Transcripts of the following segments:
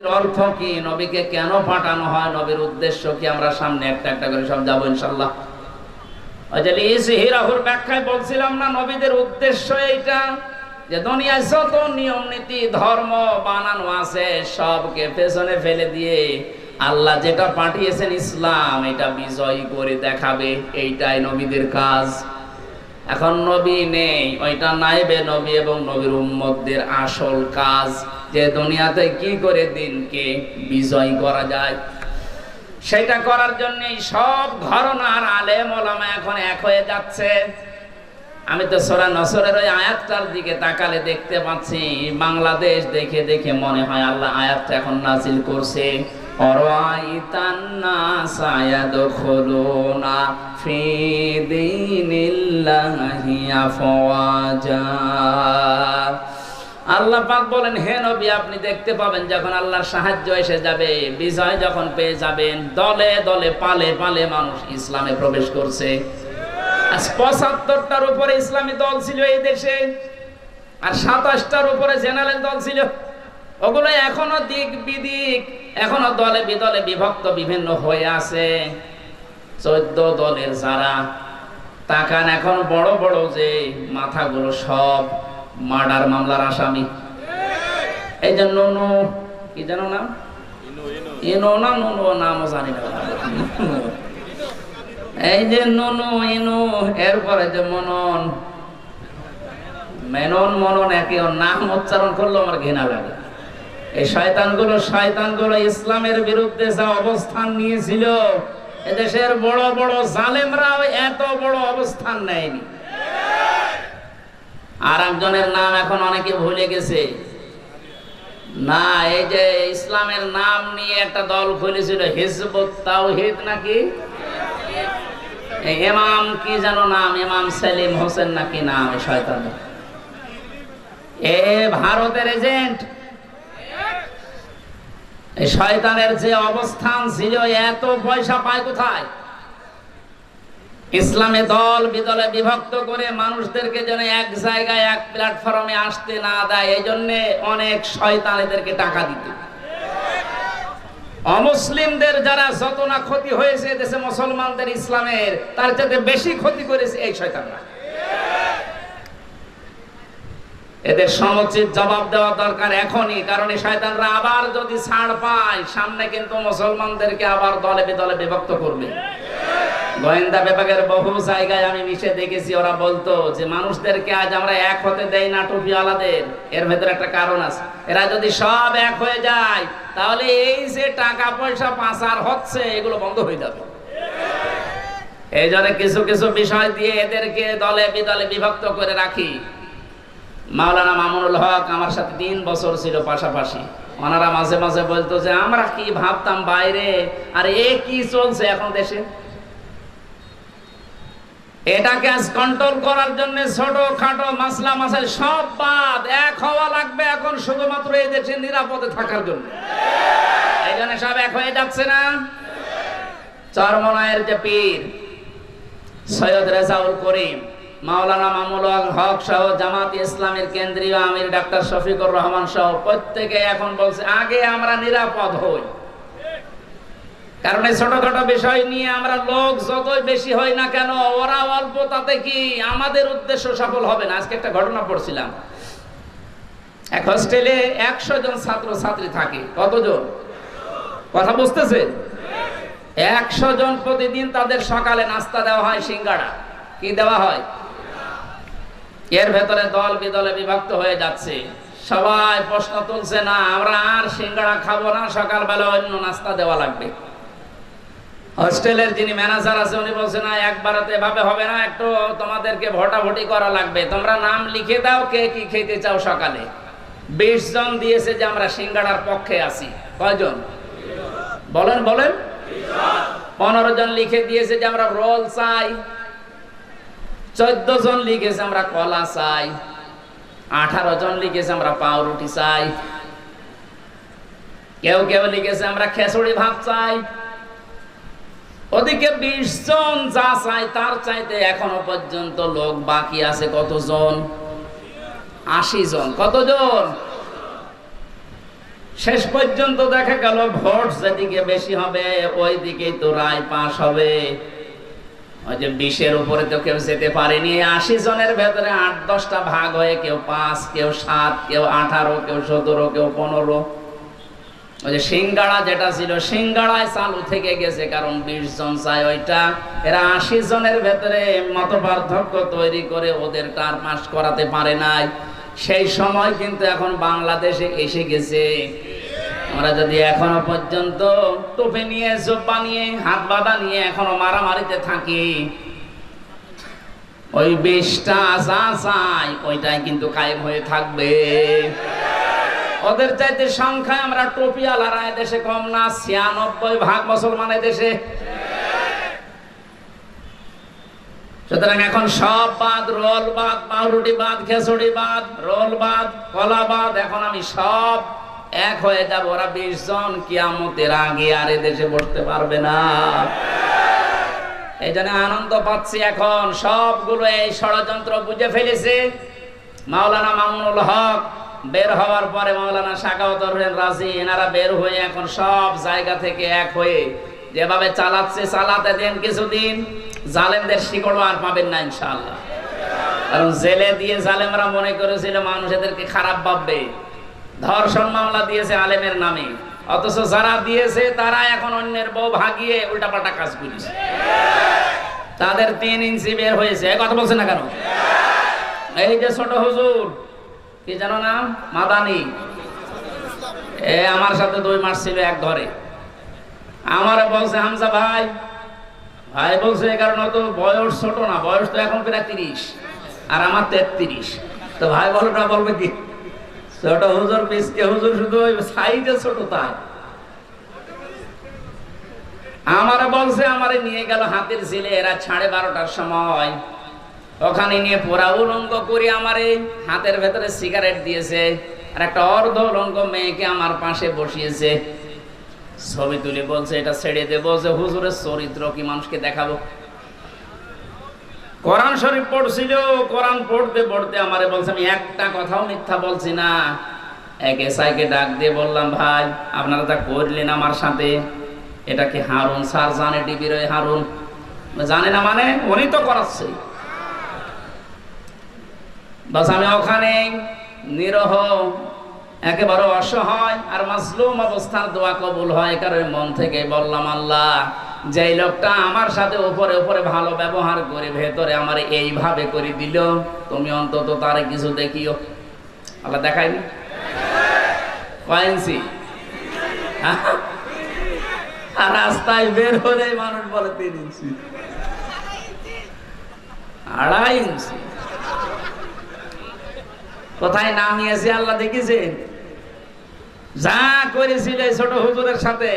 অর্থ কি? নবীকে কেন পাঠানো হয়? নবীর উদ্দেশ্য কি? আমরা সামনে একটা একটা করে সব যাব ইনশাল্লাহ ব্যাখ্যায় বলছিলাম না, নবীদের উদ্দেশ্য এইটা যে দুনিয়ায় যত নিয়ম নীতি, ধর্ম বানানো আছে, সবকে পেছনে ফেলে দিয়ে আল্লাহ যেটা পাঠিয়েছেন ইসলাম, এটা বিজয়ী করে দেখাবে। এইটাই নবীদের কাজ। এখন নবী নেই, ওইটা নাইবে নবী এবং নবীর উম্মতদের আসল কাজ। যে দুনিয়াতে কি করে দিনকে বিজয় করা যায়? সেটা করার জন্য সব ঘরনার আলেম ওলামা এখন এক হয়ে যাচ্ছে। আমি তো সোরা নসরের ওই আয়াতটার দিকে তাকালে দেখতে পাচ্ছি, বাংলাদেশ দেখে দেখে মনে হয় আল্লাহ আয়াতটা এখন নাজিল করছে। ফি আল্লাহ পাক বলেন, হে নবী, আপনি দেখতে পাবেন যখন আল্লাহর সাহায্য এসে যাবে, বিজয় যখন পেয়ে যাবেন, দলে দলে পালে পালে মানুষ ইসলামে প্রবেশ করছে। পঁচাত্তরটার উপরে ইসলামী দল ছিল এই দেশে, আর সাতাশটার উপরে জেনারেল দল ছিল। ওগুলো এখনও দিক বিদিক, এখনও দলে বিদলে বিভক্ত বিভিন্ন হয়ে আছে। চোদ্দ দলের যারা, তাকান এখন বড় বড় যে মাথাগুলো সব। মার্ডার মামলার আসামি। এই যে নুনু কি জানো নাম? ইনো না নুনু নামও জানি না। এই যে নুনু ইনু এরপরে যে মনন। মেনন মনন একে নাম উচ্চারণ করল আমার ঘৃণা লাগে। এই শয়তানগুলো শয়তানগুলো ইসলামের বিরুদ্ধে যা অবস্থান নিয়েছিল এদেশের বড় বড় জালেমরাও এত বড় অবস্থান নেয়নি। আর একজনের নাম এখন অনেকে ভুলে গেছে। না, এই যে ইসলামের নাম নিয়ে একটা দল খুলেছিল, হিজবুত তাওহীদ নাকি? এই ইমাম কি যেন নাম, ইমাম সেলিম হোসেন নাকি নাম শয়তান এ ভারতের এজেন্ট। শয়তানের যে অবস্থান ছিল, এত পয়সা পায় কোথায়? ইসলামে দল বিদলে বিভক্ত করে মানুষদেরকে যেন এক জায়গায়, এক প্ল্যাটফর্মে আসতে না দেয়, এই জন্যে অনেক শয়তান এদেরকে টাকা দিত। অমুসলিমদের যারা যত না ক্ষতি হয়েছে দেশে মুসলমানদের ইসলামের, তার চাইতে বেশি ক্ষতি করেছে এই শয়তানরা। এদের সমুচিত জবাব দেওয়া দরকার এখনই, কারণ শয়তানরা আবার যদি ছাড় পায়, সামনে কিন্তু মুসলমানদেরকে আবার দলে বিদলে বিভক্ত করবে। গোয়েন্দা বিভাগের বহু জায়গায় আমি মিশে দেখেছি, ওরা বলতো যে মানুষদেরকে আজ আমরা এক হতে দেই না টুপিওয়ালাদের এর ভেতরে একটা কারণ আছে। এরা যদি সব এক হয়ে যায়, তাহলে এই যে টাকা পয়সা পাচার হচ্ছে, এগুলো বন্ধ হয়ে যাবে। এই জন্য কিছু কিছু বিষয় দিয়ে এদেরকে দলে বিদলে বিভক্ত করে রাখি। মাওলানা মামুনুল হক আমার সাথে তিন বছর ছিল পাশাপাশি। ওনারা মাঝে মাঝে বলতো যে, আমরা কি ভাবতাম বাইরে? আর, এ কি চলছে এখন দেশে? এটাকে আজ কন্ট্রোল করার জন্য ছোট খাটো মাসলা মাসাল সব বাদ এক হওয়া লাগবে এখন শুধুমাত্র এই দেশে নিরাপদে থাকার জন্য। এই জন্য সব এক হয়ে যাচ্ছে না? চরমনায়ের যে পীর, সৈয়দ রেজাউল করিম মাওলানা মামুল হক সহ জামাত ইসলামের কেন্দ্রীয় আমির ডাক্তার শফিকুর রহমান সহ প্রত্যেকে এখন বলছে, আগে আমরা নিরাপদ হই। কারণ এই ছোটখাটো বিষয় নিয়ে আমরা লোক যতই বেশি হই না কেন, ওরা অল্প তাতে কি আমাদের উদ্দেশ্য সফল হবে না? আজকে একটা ঘটনা পড়ছিলাম। এক হোস্টেলে একশো জন ছাত্র ছাত্রী থাকে। কতজন? কথা বুঝতেছে একশো জন প্রতিদিন তাদের সকালে নাস্তা দেওয়া হয় সিঙ্গাড়া। কি দেওয়া হয়? এর ভেতরে দল বিদলে বিভক্ত হয়ে যাচ্ছে। সবাই প্রশ্ন তুলছে, না, আমরা আর সিঙ্গাড়া খাব না, সকালবেলা অন্য নাস্তা দেওয়া লাগবে। হোস্টেলের যিনি ম্যানেজার আছে, উনি বলছে না একবারতে এভাবে হবে না, একটু তোমাদেরকে ভোটাভুটি করা লাগবে। তোমরা নাম লিখে দাও, কে কি খেতে চাও সকালে। বিশ জন দিয়েছে যে, আমরা সিঙ্গাড়ার পক্ষে আছি। কয়জন? বলেন বলেন। পনেরো জন লিখে দিয়েছে যে, আমরা রোল চাই। চোদ্দ জন লিখেছে আমরা কলা চাই আঠারো জন লিখেছে আমরা পাউরুটি চাই, কেউ কেউ লিখেছে আমরা খেসুড়ি ভাত চাই, ওদিকে বিশ জন যা চাই তার চাইতে এখনও পর্যন্ত লোক বাকি আছে কতজন? আশি জন কতজন? শেষ পর্যন্ত দেখা গেল ভোট যেদিকে বেশি হবে ওই দিকেই তো রায় পাশ হবে। ওই যে বিশের উপরে তো কেউ যেতে পারেনি। আশি জনের ভেতরে আট, দশটা ভাগ হয়ে কেউ পাঁচ, কেউ সাত, কেউ আঠারো, কেউ সতেরো, কেউ পনেরো। ওই যে সিঙ্গাড়া যেটা ছিল, সিঙ্গাড়ায় চালু থেকে গেছে, কারণ বিশ জন চায় ওইটা। এরা আশি জনের ভেতরে মত পার্থক্য তৈরি করে ওদের টার পাস করাতে পারে নাই। সেই সময় কিন্তু এখন বাংলাদেশে এসে গেছে। আমরা যদি এখনও পর্যন্ত টোপে নিয়ে জোব্বা নিয়ে হাত বাঁধা নিয়ে এখনও মারামারিতে থাকি, ওই বিষটা যা চাই, ওইটাই কিন্তু কায়েম হয়ে থাকবে। ওদের চাইতে সংখ্যায় আমরা টোপিয়ালারা দেশে কম না, ছিয়ানব্বই ভাগ মুসলমান দেশে সুতরাং এখন সব বাদ, রোল বাদ, পাউরুটি বাদ খেসুড়ি বাদ, রোল বাদ, কলা বাদ, এখন আমি সব এক হয়ে যাব ওরা বিশ জন, কিয়ামতের আগে আর দেশে বসতে পারবে না। এই জন্য আনন্দ পাচ্ছি এখন। সবগুলো এই ষড়যন্ত্র বুঝে ফেলেছে। মাওলানা মামুনুল হক বের হওয়ার পরে মাওলানা শাকাওত হোসেন রাজি, এনারা বের হয়ে এখন সব জায়গা থেকে এক হয়ে যেভাবে চালাচ্ছে, চালাতে দেন কিছুদিন, জালেমদের শিকড়ও আর পাবেন না ইনশাল্লাহ কারণ জেলে দিয়ে জালেমরা মনে করেছিল মানুষ এদেরকে খারাপ ভাববে। ধর্ষণ মামলা দিয়েছে আলেমের নামে। অথচ যারা দিয়েছে, তারা এখন অন্যের বউ ভাগিয়ে উল্টাপাল্টা কাজ করেছে। তাদের তিন ইঞ্চি বের হয়েছে। কথা বলছে না কেন? এই যে ছোট হুজুর, কি জানো নাম? মাদানি। এ আমার সাথে দুই মাস ছিল এক ঘরে। আমার বলছে, হামজা ভাই ভাই বলছে কারণ তো বয়স ছোট না, বয়স তো এখন প্রায় তিরিশ, আর আমার তেত্রিশ। তো ভাই বলো না, বলবে কি? ছোট হুজুর হুজুর, শুধু আমারে বলছে, আমারে নিয়ে গেল হাতের ছেলে, এরা সাড়ে বারোটার সময়। ওখানে নিয়ে পোড়া উলঙ্গ করে আমারে, হাতের ভেতরে সিগারেট দিয়েছে, আর একটা অর্ধ উলঙ্গ মেয়েকে আমার পাশে বসিয়েছে। ছবি তুলে বলছে, এটা ছেড়ে দেবো যে হুজুরের চরিত্র কি মানুষকে দেখাবো? কোরআন শরীফ পড়ছিল, কোরআন পড়তে পড়তে আমারে বলছে, আমি একটা কথাও মিথ্যা বলছি না। এক এসআইকে ডাক দিয়ে বললাম, ভাই, আপনারা যা করলেন আমার সাথে, এটা কি হারুন? স্যার জানে টিভির ওই হারুন। জানে না মানে উনি তো করাচ্ছে। বাস আমি ওখানে নিরহ, একেবারে অসহায় আর মাসলুম অবস্থার দোয়া কবুল হয় কারণ মন থেকে বললাম, আল্লাহ যে লোকটা আমার সাথে উপরে উপরে ভালো ব্যবহার করে ভেতরে আমার এইভাবে করে দিল, তুমি অন্তত তারে কিছু দেখিও। আল্লাহ দেখাইনি কয়েন্সি। আর রাস্তায় বের হলে মানুষ বলে তিন ইঞ্চি। আড়াই ইঞ্চি। কোথায় নামিয়েছে আল্লাহ দেখেছেন যা করেছিল ছোট হুজুরের সাথে।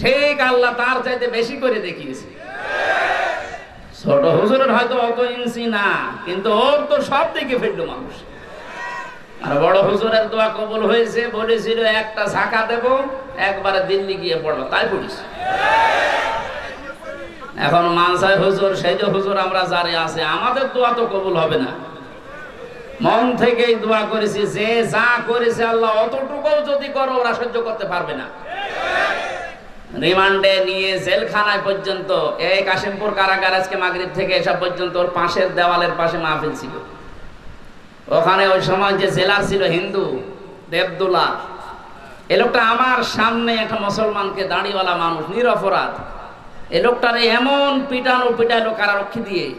ঠিক আল্লাহ তার চাইতে বেশি করে দেখিয়েছে। ছোট হুজুরের হয়তো অত ইঞ্চি না, কিন্তু ওর তো সব দিকে ফেলল মানুষ। আর বড় হুজুরের দোয়া কবুল হয়েছে, বলেছিল, একটা ঝাঁকা দেব, একবারে দিল্লি গিয়ে পড়ল তাই পড়িস এখন মানসাই হুজুর, সেই যে হুজুর আমরা যারে আছে, আমাদের দোয়া তো কবুল হবে না। মন থেকেই দোয়া করেছি, যে যা করেছে আল্লাহ, অতটুকুও যদি করো, ওরা সহ্য করতে পারবে না। রিমান্ডে নিয়ে জেলখানায় পর্যন্ত, এই কাশিমপুর কারাগার আজকে মাগরিব থেকে এসব পর্যন্ত ওর পাশের দেওয়ালের পাশে মাহফিল ছিল। ওখানে ওই সময় যে জেলার ছিল হিন্দু দেবদুল্লা এ লোকটা আমার সামনে একটা মুসলমানকে দাড়িওয়ালা মানুষ, নিরপরাধ। এ লোকটারে এমন পিটানো পিটাইলো কারারক্ষী দিয়ে।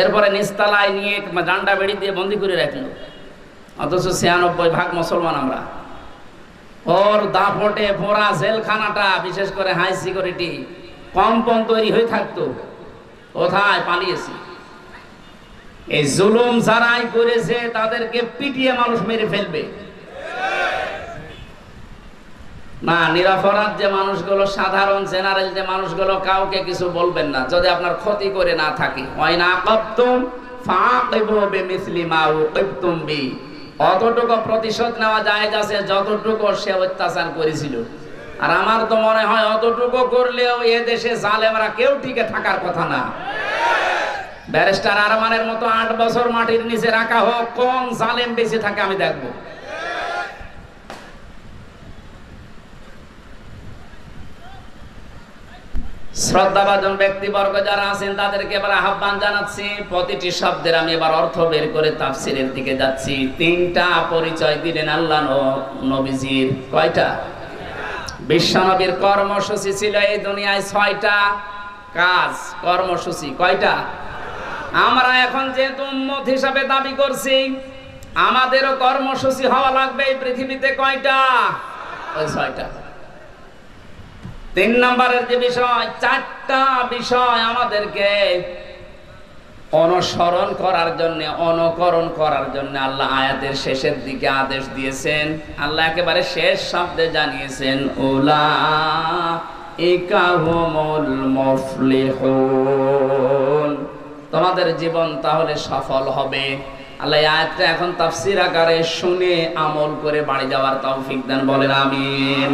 এরপরে নিস্তালায় নিয়ে ডান্ডা বেড়ি দিয়ে বন্দি করে রাখল। অথচ ছিয়ানব্বই ভাগ মুসলমান আমরা। ওর দাপটে ভরা জেলখানাটা, বিশেষ করে হাই সিকিউরিটি কম্পন তৈরি হয়ে থাকতো। কোথায় পালিয়েছি? এই জুলুম যারাই করেছে, তাদেরকে পিটিয়ে মানুষ মেরে ফেলবে। না, নিরাপরাধ যে মানুষগুলো, সাধারণ জেনারেল যে মানুষগুলো, কাউকে কিছু বলবেন না। যদি আপনার ক্ষতি করে না থাকে। ওয়াইনা কাবতুম ফাকিবু বিমিসলি মা উকিবতুম বি। অতটুকু প্রতিশোধ নেওয়া যায় আছে, যতটুকু সে অত্যাচার করেছিল। আর আমার তো মনে হয় অতটুকু করলেও এ দেশে জালেমরা কেউ টিকে থাকার কথা না। ব্যারিস্টার আরমানের মতো আট বছর মাটির নিচে রাখা হোক, কোন জালেম বেশি থাকে আমি দেখব। শ্রদ্ধাভাজন ব্যক্তিবর্গ যারা আছেন, তাদেরকে এবার আহ্বান জানাচ্ছি। প্রতিটি শব্দের আমি এবার অর্থ বের করে তাফসিরের দিকে যাচ্ছি। তিনটা পরিচয় দিলেন আল্লাহ নবীজির। কয়টা? বিশ্বনবীর কর্মসূচি ছিল এই দুনিয়ায় ছয়টা কাজ, কর্মসূচি। কয়টা? আমরা এখন যেহেতু উম্মত হিসাবে দাবি করছি, আমাদেরও কর্মসূচি হওয়া লাগবে এই পৃথিবীতে কয়টা? ওই ছয়টা। তিন নম্বরের যে বিষয়, চারটা বিষয় আমাদেরকে অনুসরণ করার জন্য, অনুকরণ করার জন্য আল্লাহ আয়াতের শেষের দিকে আদেশ দিয়েছেন। আল্লাহ একেবারে শেষ শব্দে জানিয়েছেন মুফলিহুন। তোমাদের জীবন তাহলে সফল হবে। আল্লাহ আয়াতটা এখন তাফসির আকারে শুনে আমল করে বাড়ি যাওয়ার তৌফিক দেন, বলেন আমিন।